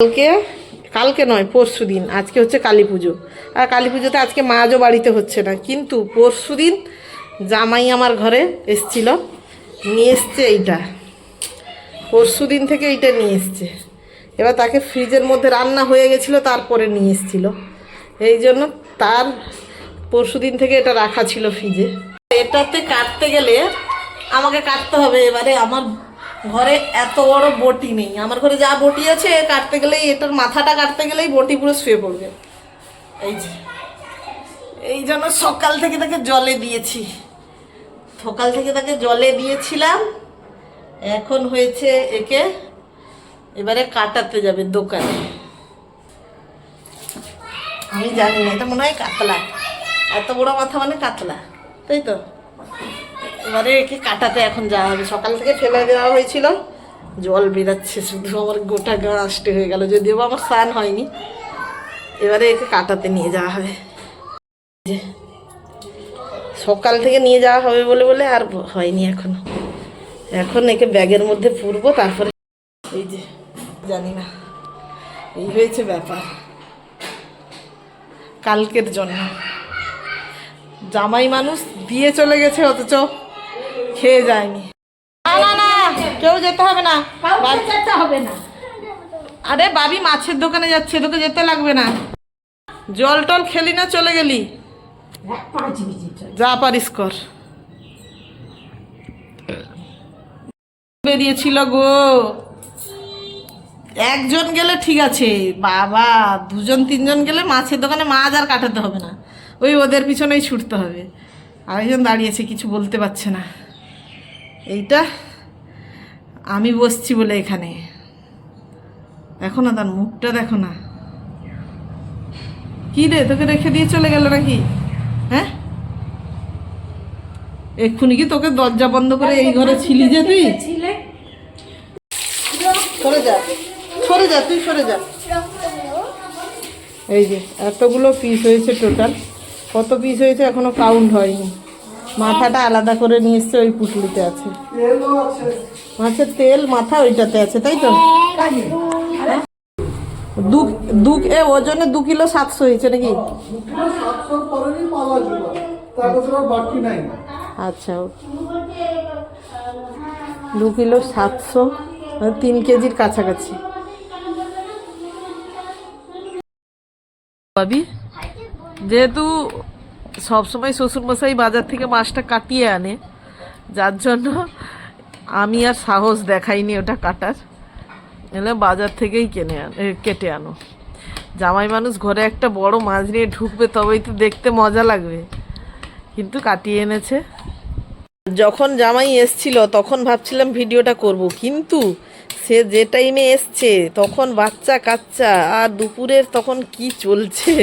কালকে কালকে নয়, পরশু দিন। আজকে হচ্ছে কালী পুজো। আর কালী পুজোতে আজকে মাঝও বাড়িতে হচ্ছে না। কিন্তু পরশু দিন জামাই আমার ঘরে এসছিল। নিয়ে এসছে এইটা। পরশু দিন থেকে এইটা নিয়ে এসছে। এবার তাকে ফ্রিজের মধ্যে রান্না হয়ে গেছিল, তারপরে নিয়ে এসছিল। এই জন্য তার পরশু দিন থেকে এটা রাখা ছিল ফ্রিজে। এটাতে কাটতে গেলে আমাকে কাটতে হবে। এবারে আমার ঘরে এত বড় বটি নেই। আমার ঘরে যা বটি আছে, কাটতে গেলেই এটার মাথাটা কাটতে গেলেই বটি পুরো শুয়ে পড়বে। এই যে, এই জন্য সকাল থেকে তাকে জলে দিয়েছি। সকাল থেকে তাকে জলে দিয়েছিলাম। এখন হয়েছে একে এবারে কাটাতে যাবে দোকানে। আমি জানি না, এটা মনে হয় কাতলা। এত বড় মাথা মানে কাতলা, তাই তো? এবারে একে কাটাতে এখন যাওয়া হবে? সকাল থেকে ফেলে দেওয়া হয়েছিল। জল বেরাচ্ছে শুধু, আমার গোটা গা হয়ে গেল, যদিও আমার স্নান হয়নি। এবারে একে কাটাতে নিয়ে যাওয়া হবে। সকাল থেকে নিয়ে যাওয়া হবে বলে বলে আর হয়নি এখনও। এখন একে ব্যাগের মধ্যে পুরবো, তারপরে এই যে, জানি না। এই হয়েছে ব্যাপার। কালকের জন্য। জামাই মানুষ দিয়ে চলে গেছে অথচ। খেয়ে যায়নি। না না না কেউ যেতে হবে না। যেতে হবে না। আরে বাবি মাছের দোকানে যাচ্ছে তোকে যেতে লাগবে না। জল টল খেলি না চলে গেলি। যা পারিস কর। বেরিয়েছিল গো। একজন গেলে ঠিক আছে। বাবা দুজন তিনজন গেলে মাছের দোকানে মাছ আর কাটাতে হবে না। ওই ওদের পিছনেই ছুটতে হবে। আরেকজন দাঁড়িয়েছে কিছু বলতে পারছে না। এইটা আমি বসছি বলে এখানে। দেখো না তার মুখটা দেখো না। কি রে, তোকে রেখে দিয়ে চলে গেল নাকি? হ্যাঁ? এক্ষুনি কি তোকে দরজা বন্ধ করে এই ঘরে ছিলি যে তুই? সরে যা সরে যা, তুই সরে যা। এই যে, এতগুলো পিস হয়েছে টোটাল কত পিস হয়েছে এখনও কাউন্ট হয়নি। মাথাটা আলাদা করে নিয়ে ওই পুটলিতে আছে। মাছের তেল মাথা ওইটাতে আছে, তাই তো? দু দু, এ ওজনে দু কিলো সাতশো হয়েছে নাকি? আচ্ছা দু কিলো সাতশো মানে তিন কেজির কাছাকাছি। যেহেতু সবসময় শ্বশুরমশাই বাজার থেকে মাছটা কাটিয়ে আনে। যার জন্য আমি আর সাহস দেখাইনি ওটা কাটার। এলে বাজার থেকেই কিনে কেটে আনো। জামাই মানুষ ঘরে একটা বড় মাছ নিয়ে ঢুকবে তবেই তো দেখতে মজা লাগবে। কিন্তু কাটিয়ে এনেছে। যখন জামাই এসছিল তখন ভাবছিলাম ভিডিওটা করব, কিন্তু সে যে টাইমে এসছে, তখন বাচ্চা কাচ্চা, আর দুপুরের তখন কি চলছে?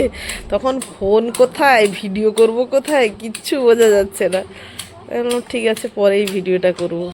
তখন ফোন কোথায়? ভিডিও করব কোথায়? কিচ্ছু বোঝা যাচ্ছে না। ঠিক আছে, পরেই ভিডিওটা করব।